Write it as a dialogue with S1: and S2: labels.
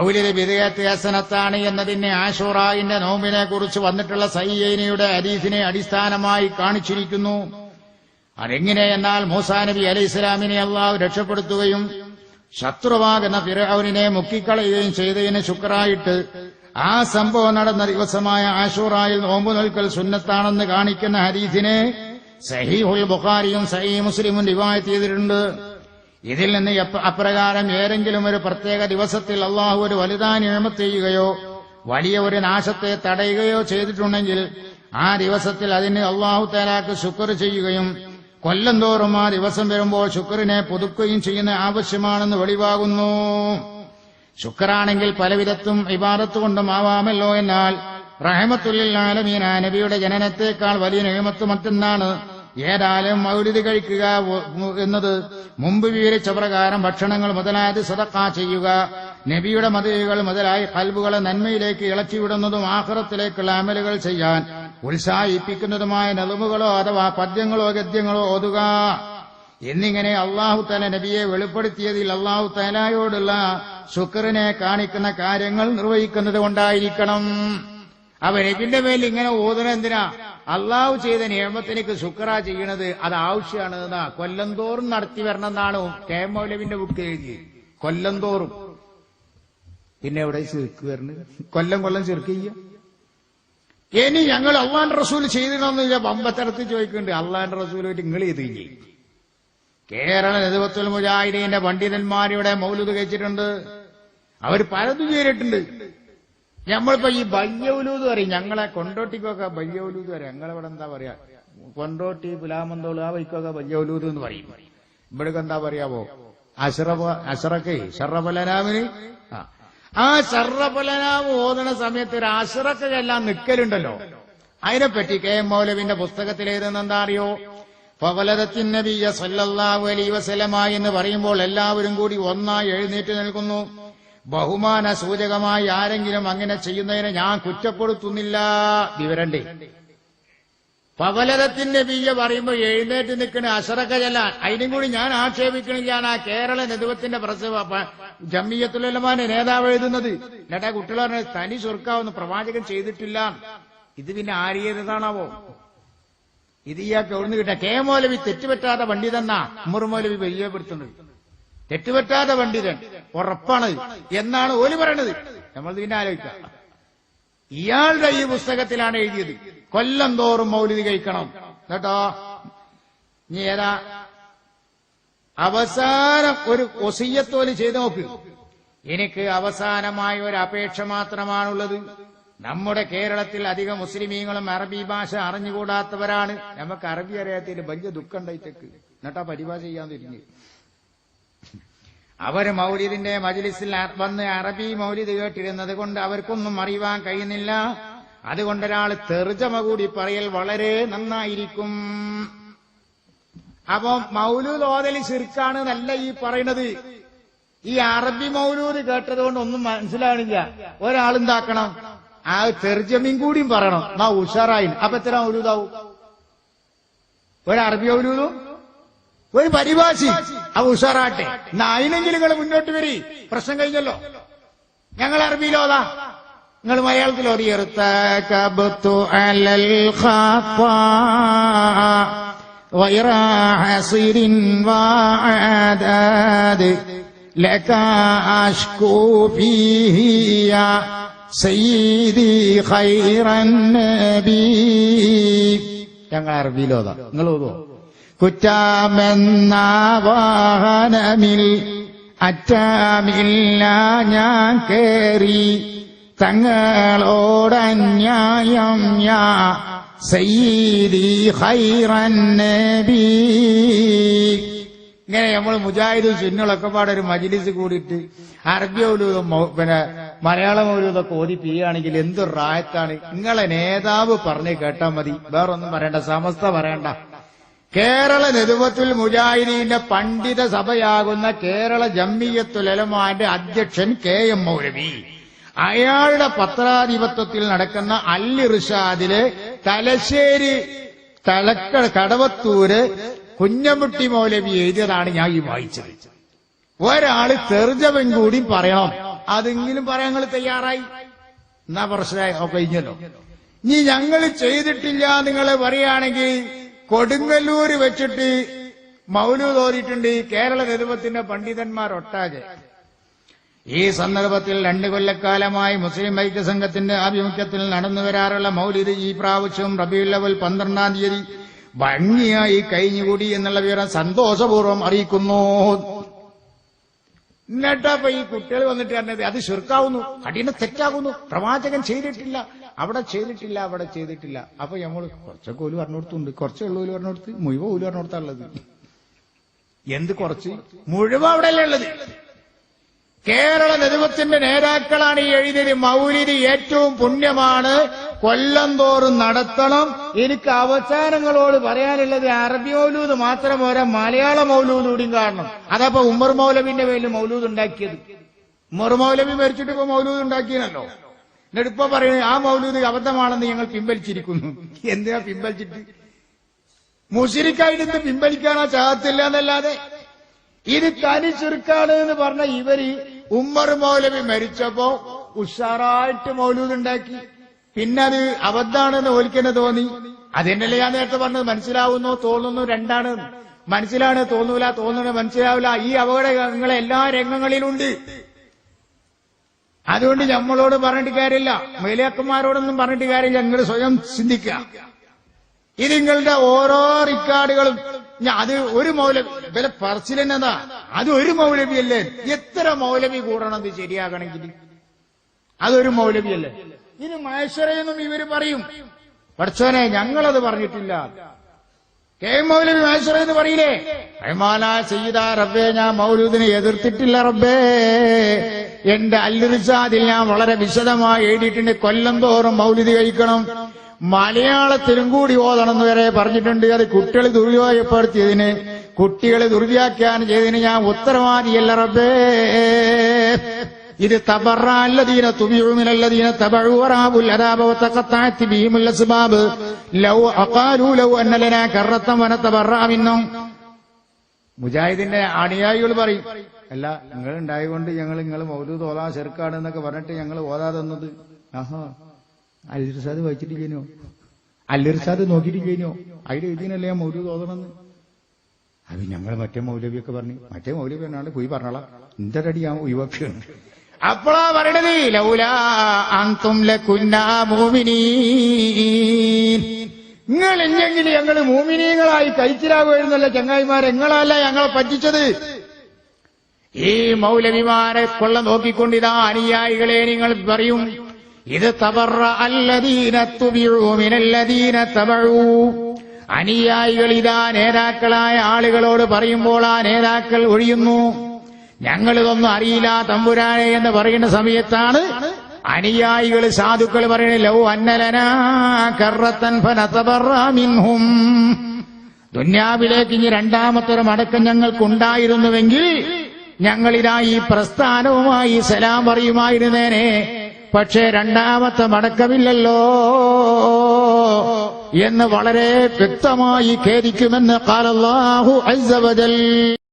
S1: ഔലിദ് വിധേയത്ത് അസനത്താണ് എന്നതിനെ ആഷോറായിന്റെ നോമ്പിനെ കുറിച്ച് വന്നിട്ടുള്ള സയ്യേനയുടെ അരീഫിനെ അടിസ്ഥാനമായി കാണിച്ചിരിക്കുന്നു. അതെങ്ങനെ എന്നാൽ മൂസാ നബി അലൈഹി ഇസ്ലാമിനെ അള്ളാഹു രക്ഷപ്പെടുത്തുകയും ശത്രുവാകുന്ന ഫിറൌനിനെ മുക്കിക്കളയുകയും ചെയ്തതിന് ശുക്രായിട്ട് ആ സംഭവം നടന്ന ദിവസമായ ആഷൂറായിൽ നോമ്പു നിൽക്കൽ സുന്നത്താണെന്ന് കാണിക്കുന്ന ഹദീസിനെ സഹീഹുൽ ബുഖാരിയും സഹീ മുസ്ലിമും റിവായത്ത് ചെയ്തിട്ടുണ്ട്. ഇതിൽ നിന്ന് അപ്രകാരം ഏതെങ്കിലും ഒരു പ്രത്യേക ദിവസത്തിൽ അള്ളാഹു ഒരു വലുതാ നിയമത്ത് ചെയ്യുകയോ വലിയ ഒരു നാശത്തെ തടയുകയോ ചെയ്തിട്ടുണ്ടെങ്കിൽ ആ ദിവസത്തിൽ അതിന് അള്ളാഹു തേരാക്ക് ശുക്ർ ചെയ്യുകയും കൊല്ലം തോറും ആ ദിവസം വരുമ്പോൾ ശുക്രിനെ പുതുക്കുകയും ചെയ്യുന്ന ആവശ്യമാണെന്ന് വെളിവാകുന്നു. ശുക്രാണെങ്കിൽ പലവിധത്തും ഇബാദത്ത് കൊണ്ടും ആവാമല്ലോ എന്നാൽ റഹമത്തുല്ലിൽ ആലമീന നബിയുടെ ജനനത്തേക്കാൾ വലിയ നിയമത്ത് മറ്റൊന്നാണ്. ഏതായാലും മൗലിത് കഴിക്കുക എന്നത് മുമ്പ് വിവരിച്ച പ്രകാരം ഭക്ഷണങ്ങൾ മുതലായത് സദക്ക ചെയ്യുക. നബിയുടെ മതിലുകൾ മുതലായി കൽബുകളെ നന്മയിലേക്ക് ഇളക്കിവിടുന്നതും ആഹ്റത്തിലേക്കുള്ള അമലുകൾ ചെയ്യാൻ ഉത്സാഹിപ്പിക്കുന്നതുമായ നെളുമുകളോ അഥവാ പദ്യങ്ങളോ ഗദ്യങ്ങളോ ഓതുക. എന്നിങ്ങനെ അള്ളാഹു തല നബിയെ വെളിപ്പെടുത്തിയതിൽ അള്ളാഹു തലായോടുള്ള ശുക്രനെ കാണിക്കുന്ന കാര്യങ്ങൾ നിർവഹിക്കുന്നത് കൊണ്ടായിരിക്കണം. അവ നബിന്റെ മേൽ ഇങ്ങനെ അള്ളാഹു ചെയ്ത നിയമത്തിനേക്ക് ശുക്ര ചെയ്യണത് അത് ആവശ്യമാണ് എന്നാ കൊല്ലം തോറും നടത്തി വരണം എന്നാണ് കെ മൗലവിന്റെ ബുക്ക് എഴുതി കൊല്ലം തോറും പിന്നെ എവിടെ ചെറുക്ക് വരണത് കൊല്ലം കൊല്ലം ചെറുക്ക് ചെയ്യ. ഇനി ഞങ്ങൾ അള്ളാൻ റസൂൽ ചെയ്തിടണമെന്ന് ബമ്പത്തരത്ത് ചോദിക്കുന്നുണ്ട്. അള്ളാന്റെ റസൂലായിട്ട് നിങ്ങൾ ചെയ്ത് കേരള നെതുവത്തുൽ മുജാഹിദീന്റെ പണ്ഡിതന്മാരിവിടെ മൗലൂദ് കഴിച്ചിട്ടുണ്ട്. അവർ പലതും ചെയ്തിട്ടുണ്ട്. നമ്മളിപ്പോ ഈ ബയ്യൗലൂത് പറയും ഞങ്ങളെ കൊണ്ടോട്ടിക്കൊക്കെ ബയ്യൗലൂത് പറയും. ഞങ്ങളിവിടെ എന്താ പറയാ? കൊണ്ടോട്ടി പുലാമന്തോൾ ആ വൈക്കൊക്കെ ബയ്യൗലൂത് എന്ന് പറയും. ഇവിടെ എന്താ പറയാവോ? അഷറഫ അഷറക്കെ ഷറഫലനാമിന് ആ. ഷറഫലനാമ് ഓതണ സമയത്ത് ഒരു അഷറക്ക എല്ലാം നിക്കലുണ്ടല്ലോ. അതിനെപ്പറ്റി കെ എം മൗലവിന്റെ പുസ്തകത്തിൽ എഴുതുന്ന എന്താ അറിയോ? പവലതത്തിൻ നബിയ സല്ലല്ലാഹു അലൈഹി വസല്ലമ എന്ന് പറയുമ്പോൾ എല്ലാവരും കൂടി ഒന്നായി എഴുന്നേറ്റ് നിൽക്കുന്നു. ബഹുമാന സൂചകമായി ആരെങ്കിലും അങ്ങനെ ചെയ്യുന്നതിനെ ഞാൻ കുറ്റപ്പെടുത്തുന്നില്ല. വിവരണ്ടേ? പവലരത്തിന്റെ ബീജ പറയുമ്പോൾ എഴുന്നേറ്റ് നിൽക്കുന്ന അഷറക്ക ചെല്ലാൻ അതിനും കൂടി ഞാൻ ആക്ഷേപിക്കണില്ലാണ് ആ കേരള നെതുവത്തിന്റെ പ്രസവ ജമ്മിയത്തുലമാന്റെ നേതാവ് എഴുതുന്നത്. എന്നിട്ടാ കുട്ടികൾ പറഞ്ഞ തനി സ്വർക്കാവെന്ന് പ്രവാചകൻ ചെയ്തിട്ടില്ല. ഇത് പിന്നെ ആരിയതാണാവോ ഇത് ഇയാൾക്ക് എവിടുന്ന് കിട്ടാ? കെ മൗലവി തെറ്റുപറ്റാത്ത പണ്ഡിതന്നാ ഉമ്മർ മൗലവി പരിചയപ്പെടുത്തുന്നത് തെറ്റുപറ്റാത്ത പണ്ഡിതൻ. ഉറപ്പാണ്. എന്നാണ് ഓൽ പറയണത്. നമ്മൾ പിന്നെ ആലോചിക്കാം. ഇയാളുടെ ഈ പുസ്തകത്തിലാണ് എഴുതിയത്. കൊല്ലം തോറും മൗലിതി കഴിക്കണം. കേട്ടോ? ഇനി ഏതാ? അവസാനം ഒരു ഒസിയത്തോൽ ചെയ്ത് നോക്ക്. എനിക്ക് അവസാനമായ ഒരു അപേക്ഷ മാത്രമാണുള്ളത്. നമ്മുടെ കേരളത്തിൽ അധികം മുസ്ലിമീങ്ങളും അറബി ഭാഷ അറിഞ്ഞുകൂടാത്തവരാണ്. നമുക്ക് അറബി അറിയാത്തതിന് വലിയ ദുഃഖം ഉണ്ടായിട്ടേക്ക് എന്നിട്ടാ പരിഭാഷ ചെയ്യാൻ തിരിഞ്ഞ്. അവർ മൗലിദിന്റെ മജ്ലിസിൽ വന്ന് അറബി മൗലിദ് കേട്ടിരുന്നത് കൊണ്ട് അവർക്കൊന്നും അറിയുവാൻ കഴിയുന്നില്ല. അതുകൊണ്ട് ഒരാൾ തെർജമ കൂടി പറയൽ വളരെ നന്നായിരിക്കും. അപ്പൊ മൗലൂദ് ഓതലി ശിർക്കാണ് നല്ല ഈ പറയണത്. ഈ അറബി മൗലൂദ് കേട്ടതുകൊണ്ട് ഒന്നും മനസ്സിലാവണില്ല ഒരാളെന്താക്കണം ആ തെർജമയും കൂടിയും പറയണം. നാ ഉഷാറായി അപ്പൊ എത്ര മൗലൂദാവും? ഒരു അറബി മൗലൂദും ഒരു പരിഭാഷി അവ ഉഷാറാട്ടെ എന്നാ അതിനെങ്കിലും നിങ്ങൾ മുന്നോട്ട് വരി പ്രശ്നം കഴിഞ്ഞല്ലോ ഞങ്ങൾ അറബിയിലോതാ നിങ്ങൾ മലയാളത്തിൽ ഓതിയെടുത്തു അലൽ ഖാത്താ غير حصير وعداد لك أشكو فيه يا سيدي خير النبي ഞങ്ങൾ അറബിയിലോതാ നിങ്ങൾ ഓതോ കുറ്റാമെന്ന വാഹനമിൽ അറ്റാമില്ല ഞാൻ കേറി. തങ്ങളോടന്യായം യാ സയ്യിദി ഹൈറൻ നബി. ഇങ്ങനെ നമ്മൾ മുജാഹിദ് സുന്നളൊക്കെ പാടെ ഒരു മജിലിസ് കൂടിയിട്ട് അറബി മൗലൂദും പിന്നെ മലയാള മൗലൂദൊക്കെ ഓതി പിയാണെങ്കിൽ എന്തൊരു റായത്താണ്. നിങ്ങളെ നേതാവ് പറഞ്ഞ് കേട്ടാൽ മതി. വേറൊന്നും പറയണ്ട. സമസ്ത പറയണ്ട. കേരള നെതുവത്തുൽ മുജാഹിദീന്റെ പണ്ഡിത സഭയാകുന്ന കേരള ജമ്മിയത്തുലമാന്റെ അധ്യക്ഷൻ കെ എം മൗലവി. അയാളുടെ പത്രാധിപത്യത്തിൽ നടക്കുന്ന അല്ലിറിഷാദിലെ തലശ്ശേരി തലക്ക കടവത്തൂര് കുഞ്ഞമുട്ടി മൗലവി എഴുതിയതാണ് ഞാൻ ഈ വായിച്ചത്. ഒരാൾ തെർജവൻ കൂടി പറയണം അതെങ്കിലും പറയാൻ നിങ്ങൾ തയ്യാറായി. എന്നാ പ്രശ്നമായി? കഴിഞ്ഞല്ലോ. ഇനി ഞങ്ങൾ ചെയ്തിട്ടില്ല നിങ്ങൾ പറയുകയാണെങ്കിൽ കൊടുങ്ങല്ലൂര് വെച്ചിട്ട് മൗലു ഈ കേരള പണ്ഡിതന്മാർ ഒട്ടാകെ. ഈ സന്ദർഭത്തിൽ രണ്ടു കൊല്ലക്കാലമായി മുസ്ലിം ഐക്യസംഘത്തിന്റെ ആഭിമുഖ്യത്തിൽ നടന്നു വരാറുള്ള മൗലിദ് ഈ പ്രാവശ്യം റബിയുല്ലവൽ പന്ത്രണ്ടാം തീയതി ഭംഗിയായി കഴിഞ്ഞുകൂടി എന്നുള്ള വിവരം സന്തോഷപൂർവം അറിയിക്കുന്നു. എന്നിട്ടപ്പൊ ഈ കുട്ടികൾ വന്നിട്ട് പറഞ്ഞത് അത് ശിർക്കാവുന്നു കഠിന തെറ്റാകുന്നു പ്രവാചകൻ ചെയ്തിട്ടില്ല. അവിടെ ചെയ്തിട്ടില്ല അവിടെ ചെയ്തിട്ടില്ല. അപ്പൊ നമ്മൾ കുറച്ചൊക്കെ ഓൽ പറഞ്ഞു കൊടുത്തുണ്ട് ഉള്ളൂ ഓൽ പറഞ്ഞു കൊടുത്ത് മുഴുവൻ ഓൽ പറഞ്ഞു കൊടുത്താണുള്ളത് എന്ത് കുറച്ച്? മുഴുവൻ അവിടെയല്ലേ ഉള്ളത്. കേരള നേതൃത്വത്തിന്റെ നേതാക്കളാണ് ഈ എഴുതിയത്. മൗലിദ് ഏറ്റവും പുണ്യമാണ്. കൊല്ലം തോറും നടത്തണം. എനിക്ക് അവസാനങ്ങളോട് പറയാനുള്ളത് അറബി മൗലൂദ് മാത്രം പോരാ. മലയാള മൗലൂദ് കൂടിയും കാണണം അതപ്പോ ഉമർ മൗലവിന്റെ പേരിൽ മൗലൂദ് ഉണ്ടാക്കിയത്. ഉമർ മൗലവി മരിച്ചിട്ട് ഇപ്പൊ മൗലൂദ് ഉണ്ടാക്കിയനല്ലോ എന്നിട്ട് ഇപ്പൊ പറയുന്നത് ആ മൗലൂദ് അബദ്ധമാണെന്ന് ഞങ്ങൾ പിൻവലിച്ചിരിക്കുന്നു. എന്തിനാ പിൻവലിച്ചിട്ട്? മുഷിരിക്കായിട്ട് പിൻവലിക്കാനാ ചാകത്തില്ല എന്നല്ലാതെ ഇത് തനി ചുരുക്കാണ് എന്ന് പറഞ്ഞ ഇവർ ഉമ്മർ മൗലവി മരിച്ചപ്പോ ഉഷാറായിട്ട് മൗലൂദ് ഉണ്ടാക്കി. പിന്നെ അത് അബദ്ധാണെന്ന് ഓലിക്കെന്നെ തോന്നി അതെന്നല്ലേ ഞാൻ നേരത്തെ പറഞ്ഞത്? മനസ്സിലാവുന്നു തോന്നുന്നു രണ്ടാണ്. മനസ്സിലാണ് തോന്നൂല തോന്നുന്നു മനസ്സിലാവില്ല. ഈ അപകടങ്ങളെ എല്ലാ രംഗങ്ങളിലുണ്ട്. അതുകൊണ്ട് നമ്മളോട് പറഞ്ഞിട്ട് കാര്യമില്ല. മേലിയാക്കന്മാരോടൊന്നും പറഞ്ഞിട്ട് കാര്യമില്ല. നിങ്ങൾ സ്വയം ചിന്തിക്കുക. ഇത് നിങ്ങളുടെ ഓരോ റിക്കാർഡുകളും അത് ഒരു മൗലവി വില പറച്ചിലെന്നതാ അത് ഒരു മൗലവിയല്ലേ? എത്ര മൗലവി കൂടണം ഇത് ശരിയാകണമെങ്കിൽ? അതൊരു മൗലവിയല്ലേ? ഇനി മഹേശ്വരയെന്നും ഇവർ പറയും. പഠിച്ചോനെ ഞങ്ങളത് പറഞ്ഞിട്ടില്ല. കെ എം മൗലവി മഹേശ്വര എന്ന് പറയില്ലേ? റഹ്മാന സയ്യിദ റബ്ബേ ഞാൻ മൗലൂദിനെ എതിർത്തിട്ടില്ല റബ്ബേ. എന്റെ അല്ലുസാദിൽ ഞാൻ വളരെ വിശദമായി എഴുതിയിട്ടുണ്ട്. കൊല്ലം തോറും മൗലിദ് കഴിക്കണം. മലയാളത്തിലും കൂടി ഓതണം എന്ന് വരെ പറഞ്ഞിട്ടുണ്ട്. അത് കുട്ടികൾ ദുരുപയോഗപ്പെടുത്തിയതിന് കുട്ടികളെ ദുർവ്യാഖ്യാനം ചെയ്തതിന് ഞാൻ ഉത്തരവാദിയല്ല റബ്ബേ. ഇത് തബറാല്ലദീന തുബിഉമിനല്ലദീന തബഉ വറാബുൽ അദാബ വതഖത്തഅത് ബിഹിമുൽ അസ്ബാബ്. ലൗ അഖാലു ലൗ അന്ന ലനാ കറത്തം വനതബറഅ മിന്നും. മുജാഹിദിന്റെ അനുയായികൾ പറയും. അല്ല നിങ്ങൾ ഉണ്ടായതുകൊണ്ട് ഞങ്ങൾ നിങ്ങൾ മൗലൂദ് ഓതാ ചെറുക്കാണ് എന്നൊക്കെ പറഞ്ഞിട്ട് ഞങ്ങൾ ഓതാ തന്നത്. ആഹാ വായിച്ചിട്ടില്ലേനോ? അല്ലിർസാദ് നോക്കിയിട്ടില്ലേനോ? അതിൽ എഴുതിയല്ലേ ഞാൻ മൗലൂദ് ഓതണമെന്ന് അത് ഞങ്ങൾ മറ്റേ മൗലവിയൊക്കെ പറഞ്ഞു മറ്റേ മൗലവി എന്നാണ് പോയി പറഞ്ഞോളാം. എന്റെ അടി ഞാൻ അപ്പോഴാ പറയണത് ലൗലാ അന്തും ലകുന്നാ മുഅ്മിനീൻ. നിങ്ങൾ ഇല്ലെങ്കിൽ ഞങ്ങൾ മൂമിനീങ്ങളായി കഴിച്ചിലാകുമായിരുന്നല്ലോ ചങ്ങായിമാരെ നിങ്ങളല്ല ഞങ്ങളെ പറ്റിച്ചത്. ഈ മൗലവിമാരെ കൊള്ള നോക്കിക്കൊണ്ടിതാ അനുയായികളെ നിങ്ങൾ പറയും. ഇത് തബറ അല്ലദീന തുബിഊമിനല്ലദീന തബഴൂ അനുയായികൾ ഇതാ നേതാക്കളായ ആളുകളോട് പറയുമ്പോൾ ആ നേതാക്കൾ ഒഴിയുന്നു. ഞങ്ങളിതൊന്നും അറിയില്ല തമ്പുരാനെ എന്ന് പറയുന്ന സമയത്താണ് അനുയായികൾ സാധുക്കൾ പറയുന്നത് ലൗ അന്നലനാ കറത്തൻ ഫനതബറ മിൻഹും. ദുന്യാവിലേക്ക് ഇനി രണ്ടാമത്തൊരു മടക്കം ഞങ്ങൾക്കുണ്ടായിരുന്നുവെങ്കിൽ ഞങ്ങളിതാ ഈ പ്രസ്ഥാനവുമായി സലാം പറയുമായിരുന്നേനെ. പക്ഷേ രണ്ടാമത്തെ മടക്കമില്ലല്ലോ എന്ന് വളരെ വ്യക്തമായി ഖേദിക്കുമെന്ന് കാലല്ലാഹു അസ്സവജൽ